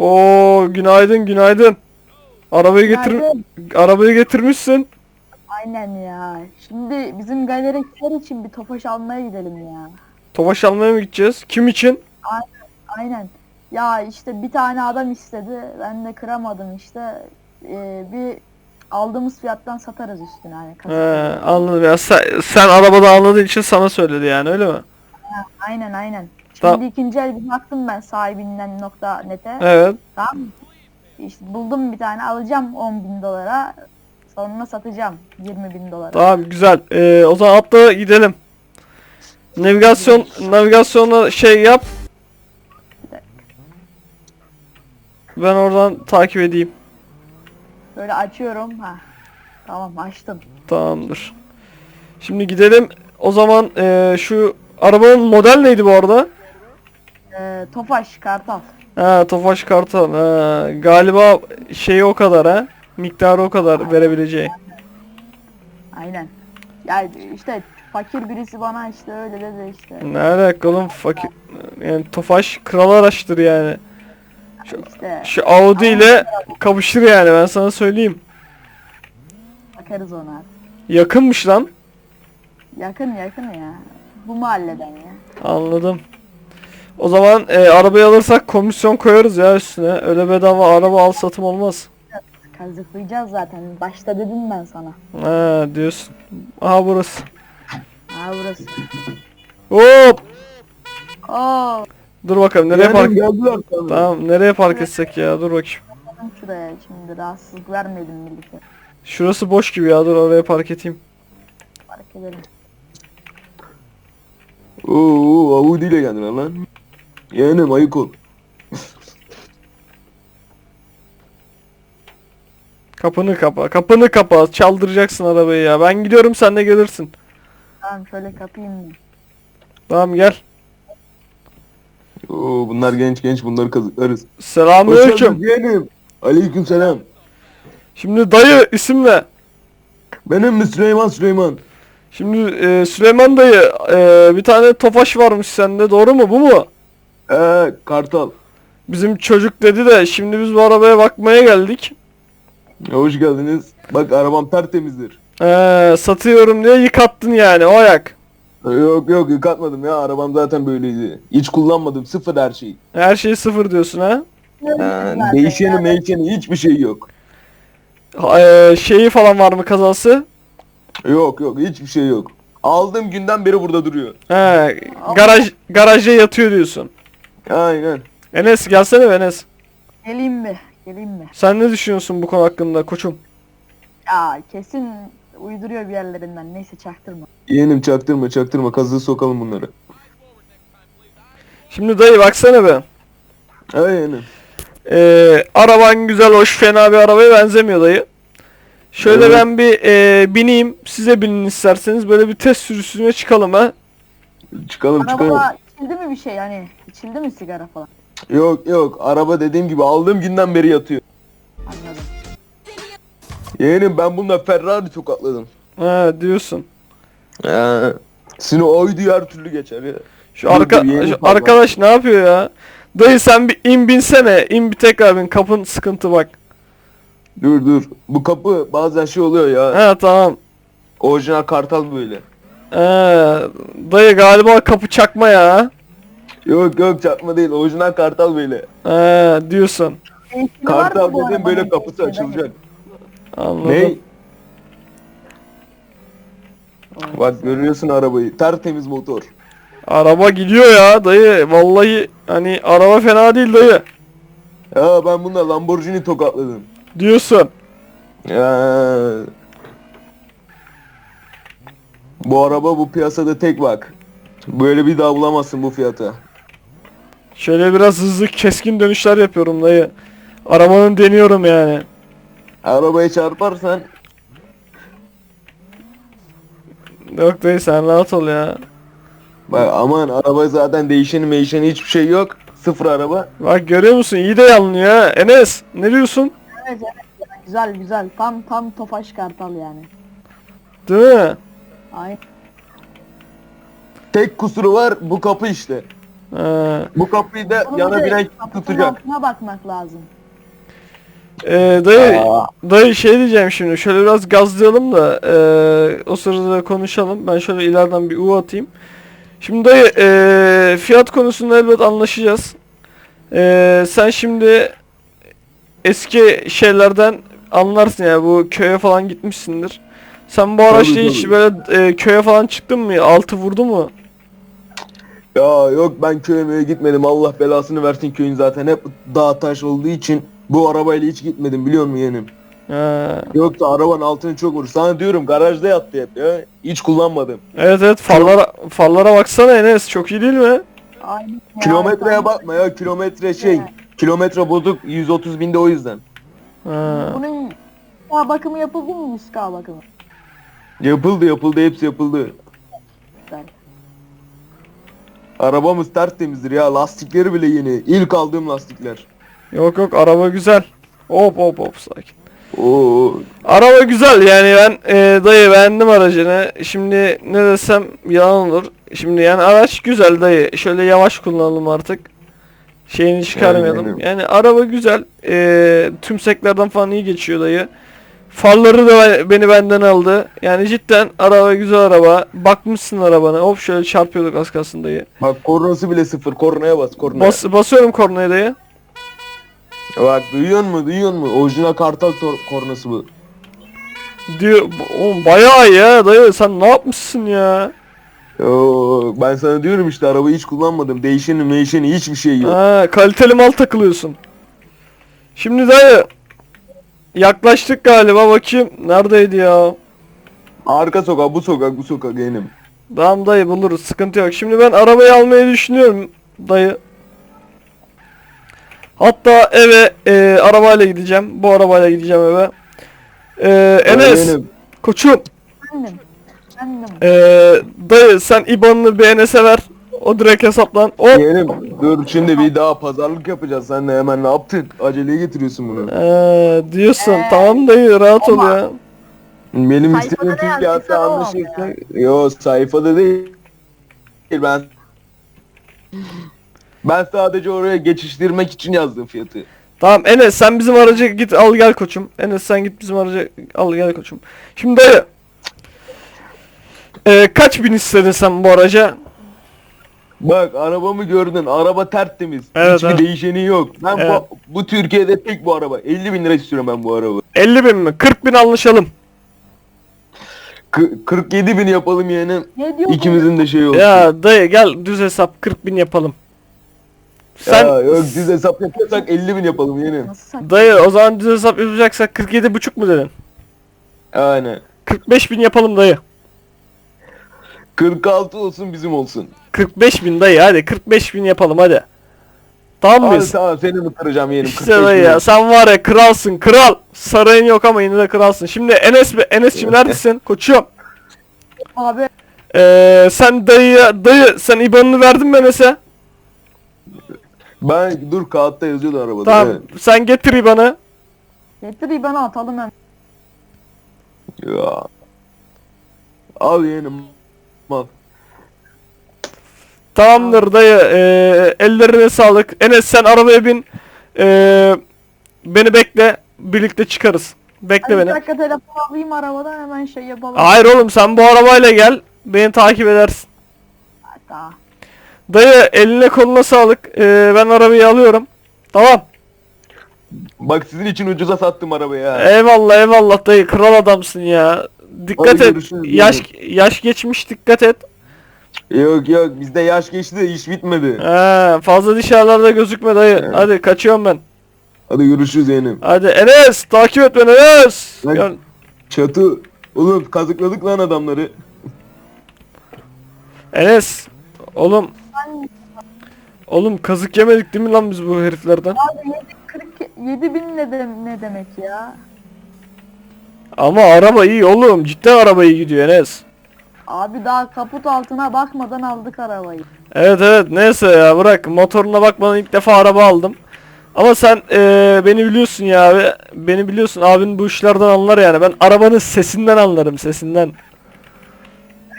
Oo günaydın günaydın. Arabayı getir Günaydın. arabayı getirmişsin. Aynen ya. Şimdi bizim galerikiler için bir topaş almaya gidelim ya. Tofaş almaya mı gideceğiz? Kim için? Aynen. Ya işte bir tane adam istedi. Ben de kıramadım işte. Ee, bir aldığımız fiyattan satarız üstüne hani. He, anladım ya. Sen, sen arabada anladığın için sana söyledi yani öyle mi? Aynen aynen. Şimdi Tamam. ikinci el bir baktım ben sahibinden nokta nete. Evet. Tamam mı? İşte buldum bir tane alacağım 10 bin dolara. Sonra satacağım 20 bin dolara. Tamam güzel. Ee, o zaman atla gidelim. Navigasyon navigasyonla şey yap. Ben oradan takip edeyim. Böyle açıyorum. Ha. Tamam açtım. Tamamdır. Şimdi gidelim. O zaman ee, şu arabanın model neydi bu arada? Ee, Tofaş Kartal. Ha Tofaş Kartal. Ha, galiba şeyi o kadar ha. Miktarı o kadar verebileceği. Aynen. Yani işte fakir birisi bana işte öyle dedi işte. Ne alaka oğlum fakir yani Tofaş kral araçtır yani. İşte Şu Audi ile kapışır yani ben sana söyleyeyim. bakarız ona. Yakınmış lan. Yakın yakın ya. Bu mahalleden ya. Anladım. O zaman e, arabayı alırsak komisyon koyarız ya üstüne. Öyle bedava araba al satım olmaz. Kazıklayacağız zaten. Başta dedim ben sana. Ha diyorsun. Aha burası. Ha burası. Hop. Oo. Dur bakalım nereye park geldiler sana. Tamam nereye park etsek ya dur bakayım. Şuraya şimdi rahatsızlık vermedim millete. Şurası boş gibi ya dur oraya park edeyim. Fark edelim. Oo, Audi ile geldiler lan. Yeğenim ayık ol. Kapını kapa. Kapını kapa. Çaldıracaksın arabayı ya. Ben gidiyorum sen de gelirsin. Tamam şöyle kapayım mı? Tamam gel. Oo, bunlar genç genç bunları kazıklarız. Selamünaleyküm. yeğenim. Aleyküm selam. Şimdi dayı isim ne? Benim mi Süleyman Süleyman? Şimdi e, Süleyman dayı e, bir tane tofaş varmış sende doğru mu bu mu? Ee, Kartal. Bizim çocuk dedi de şimdi biz bu arabaya bakmaya geldik. Hoş geldiniz. Bak arabam tertemizdir. E, satıyorum diye yıkattın yani o ayak. Yok yok yıkatmadım ya arabam zaten böyleydi. Hiç kullanmadım sıfır her şey. Her şeyi sıfır diyorsun ha? Ha, Zaten değişeni ya. meyişeni hiçbir şey yok. Ha, e, şeyi falan var mı kazası? Yok yok hiçbir şey yok. Aldığım günden beri burada duruyor. He, garaj garajda yatıyor diyorsun. Aynen. Enes gelsene be Enes. Geleyim mi? Geleyim mi? Sen ne düşünüyorsun bu konu hakkında koçum? Ya kesin uyduruyor bir yerlerinden. Neyse çaktırma. Yeğenim çaktırma çaktırma kazığı sokalım bunları. Şimdi dayı baksana be. Yeğenim. Ee, araban güzel hoş fena bir arabaya benzemiyor dayı. Şöyle Evet. ben bir e, bineyim size binin isterseniz böyle bir test sürüsüne çıkalım ha. Çıkalım çıkalım. Araba içildi mi bir şey hani? İçildi mi sigara falan? Yok yok araba dediğim gibi aldığım günden beri yatıyor. Anladım. Yeğenim ben bununla Ferrari tokatladım. Ha diyorsun. Ee, Seni Audi her türlü geçer ya. Şu arka yeğenim şu arkadaş ne yapıyor ya? Dayı sen bir in binsene. in bir tekrar bin. Kapın sıkıntı bak. Dur dur. Bu kapı bazen şey oluyor ya. Ha tamam. Orijinal kartal böyle. Ee, dayı galiba kapı çakma ya. Yok yok çarpma değil. Orijinal kartal böyle. Ee, diyorsun. Var mı Kartal bu dediğim böyle arabanın? kapısı Değişimi? açılacak. Anladım. Ne? Bak görüyorsun arabayı. Tertemiz motor. Araba gidiyor ya dayı. Vallahi hani araba fena değil dayı. Ya ben bununla Lamborghini tokatladım. Diyorsun. Ya. Bu araba bu piyasada tek bak. Böyle bir daha bulamazsın bu fiyata. Şöyle biraz hızlı keskin dönüşler yapıyorum dayı. Arabanın deniyorum yani. Arabaya çarparsan Yok dayı sen rahat ol ya. bak aman araba zaten değişeni meyişeni hiçbir şey yok. Sıfır araba. Bak görüyor musun iyi de yanlıyor ha. Enes ne diyorsun? Evet evet. Güzel güzel. Tam tam Tofaş Kartal yani. Değil mi? Aynen. Tek kusuru var bu kapı işte. Ee, Bu kapıyı da Bunun yana kapının tutacak. altına bakmak lazım. e, dayı, Aa. dayı şey diyeceğim şimdi. Şöyle biraz gazlayalım da e, o sırada konuşalım. Ben şöyle ileriden bir U atayım. Şimdi dayı e, fiyat konusunda elbet anlaşacağız. E, sen şimdi eski şeylerden anlarsın ya bu köye falan gitmişsindir. Sen bu araçla Tabii, hiç tabii. böyle e, köye falan çıktın mı? Altı vurdu mu? Ya yok ben köye möye gitmedim. Allah belasını versin köyün zaten hep dağ taş olduğu için bu arabayla hiç gitmedim biliyor musun yeğenim? He. Yoksa arabanın altını çok vurur. Sana diyorum garajda yattı hep ya. Hiç kullanmadım. Evet evet farlara farlara baksana Enes çok iyi değil mi? Aynen. ya, Kilometreye bakma ya. Kilometre şey. Kilometre bozuk 130 binde o yüzden. Ha. Bunun K bakımı yapıldı mı 100K bakımı? Yapıldı yapıldı hepsi yapıldı. Güzel. Arabamız tertemizdir ya. Lastikleri bile yeni. İlk aldığım lastikler. Yok yok araba güzel. Hop hop hop sakin. Oo. Araba güzel yani ben e, dayı beğendim aracını. Şimdi ne desem yalan olur. Şimdi yani araç güzel dayı. Şöyle yavaş kullanalım artık. Şeyini çıkarmayalım. Aynen. Yani araba güzel. E, tümseklerden falan iyi geçiyor dayı. Farları da ben- beni benden aldı. Yani cidden araba güzel araba. Bakmışsın arabana. Hop şöyle çarpıyorduk az kalsın dayı. Bak kornası bile sıfır. Kornaya bas kornaya. Bas, basıyorum kornaya dayı. Bak duyuyor musun duyuyor musun? Orijinal kartal kornası bu. Diyor oğlum bayağı ya dayı sen ne yapmışsın ya? Oo, ben sana diyorum işte arabayı hiç kullanmadım. Değişeni meyşeni hiçbir şey yok. Ha, kaliteli mal takılıyorsun. Şimdi dayı yaklaştık galiba bakayım neredeydi ya? Arka sokak bu sokak bu sokak benim. Tamam dayı buluruz sıkıntı yok. Şimdi ben arabayı almayı düşünüyorum dayı. Hatta eve e, arabayla gideceğim. Bu arabayla gideceğim eve. E, Enes Benim. koçum Efendim. Efendim. e, dayı sen IBAN'ını bir Enes'e ver. O direkt hesaplan. O Yeğenim dur şimdi bir daha pazarlık yapacağız. Sen de hemen ne yaptın? Aceleye getiriyorsun bunu. Ee, diyorsun Ee, tamam dayı rahat ol ya. Benim istediğim o anlaşırsak. Yo sayfada değil. Ben ben sadece oraya geçiştirmek için yazdım fiyatı. Tamam Enes sen bizim araca git al gel koçum. Enes sen git bizim araca al gel koçum. Şimdi dayı. Ee, kaç bin istedin sen bu araca? Bak arabamı gördün. Araba tertemiz. Evet, Hiçbir evet. değişeni yok. Ben Evet. bu, bu Türkiye'de tek bu araba. 50 bin lira istiyorum ben bu araba. 50 bin mi? 40 bin anlaşalım. K- 47 bin yapalım yeğenim. Ne diyor? İkimizin de şey olsun. Ya dayı gel düz hesap 40 bin yapalım. Sen Ya yok düz hesap yapıyorsak 50 bin yapalım saçma? dayı o zaman düz hesap yapacaksak 47 buçuk mu dedin? Aynen. 45 bin yapalım dayı. 46 olsun bizim olsun. 45 bin dayı hadi 45 bin yapalım hadi. Tamam Abi mıyız? tamam seni mi kıracağım yeğenim? İşte 45 dayı bin ya sen var ya kralsın kral. Sarayın yok ama yine de kralsın. Şimdi Enes be Enes'cim neredesin koçum? Abi Ee, sen dayıya dayı sen IBAN'ını verdin mi Enes'e? Ben dur kağıtta yazıyordu arabada. Tamam evet. sen getir IBAN'ı. getir bana atalım hemen. Ya. Al yeğenim. Al. Tamamdır dayı. Ee, ellerine sağlık. Enes sen arabaya bin. Ee, beni bekle. Birlikte çıkarız. Bekle Hadi bir beni. dakika telefon alayım arabadan hemen şey yapalım. Hayır oğlum sen bu arabayla gel. Beni takip edersin. Hatta. Dayı eline koluna sağlık. Ee, ben arabayı alıyorum. Tamam. Bak sizin için ucuza sattım arabayı ha. Eyvallah eyvallah dayı kral adamsın ya. Dikkat Hadi et. görüşürüz, Yaş yaş geçmiş dikkat et. Yok yok bizde yaş geçti de iş bitmedi. He, fazla dışarılarda gözükme dayı. Evet. Hadi kaçıyorum ben. Hadi görüşürüz yeğenim. Hadi Enes takip et beni Enes. Bak- Gel. Çatı. Oğlum kazıkladık lan adamları. Enes. Oğlum. Oğlum kazık yemedik değil mi lan biz bu heriflerden? Abi 7, bin ne, de, ne demek ya? Ama araba iyi oğlum. Cidden araba iyi gidiyor Enes. Abi daha kaput altına bakmadan aldık arabayı. Evet evet neyse ya bırak motoruna bakmadan ilk defa araba aldım. Ama sen eee, beni biliyorsun ya abi. Beni biliyorsun abin bu işlerden anlar yani. Ben arabanın sesinden anlarım sesinden.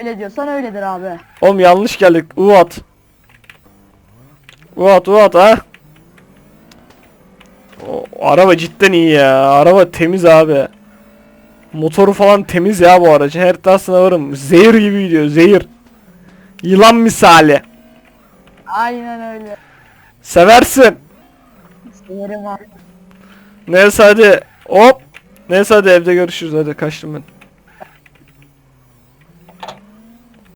Öyle diyorsan öyledir abi. Oğlum yanlış geldik. U at. Uat ha. O araba cidden iyi ya. Araba temiz abi. Motoru falan temiz ya bu aracın. Her iddiasına varım. Zehir gibi gidiyor. Zehir. Yılan misali. Aynen öyle. Seversin. Severim abi. Neyse hadi. Hop. Neyse hadi evde görüşürüz. Hadi kaçtım ben.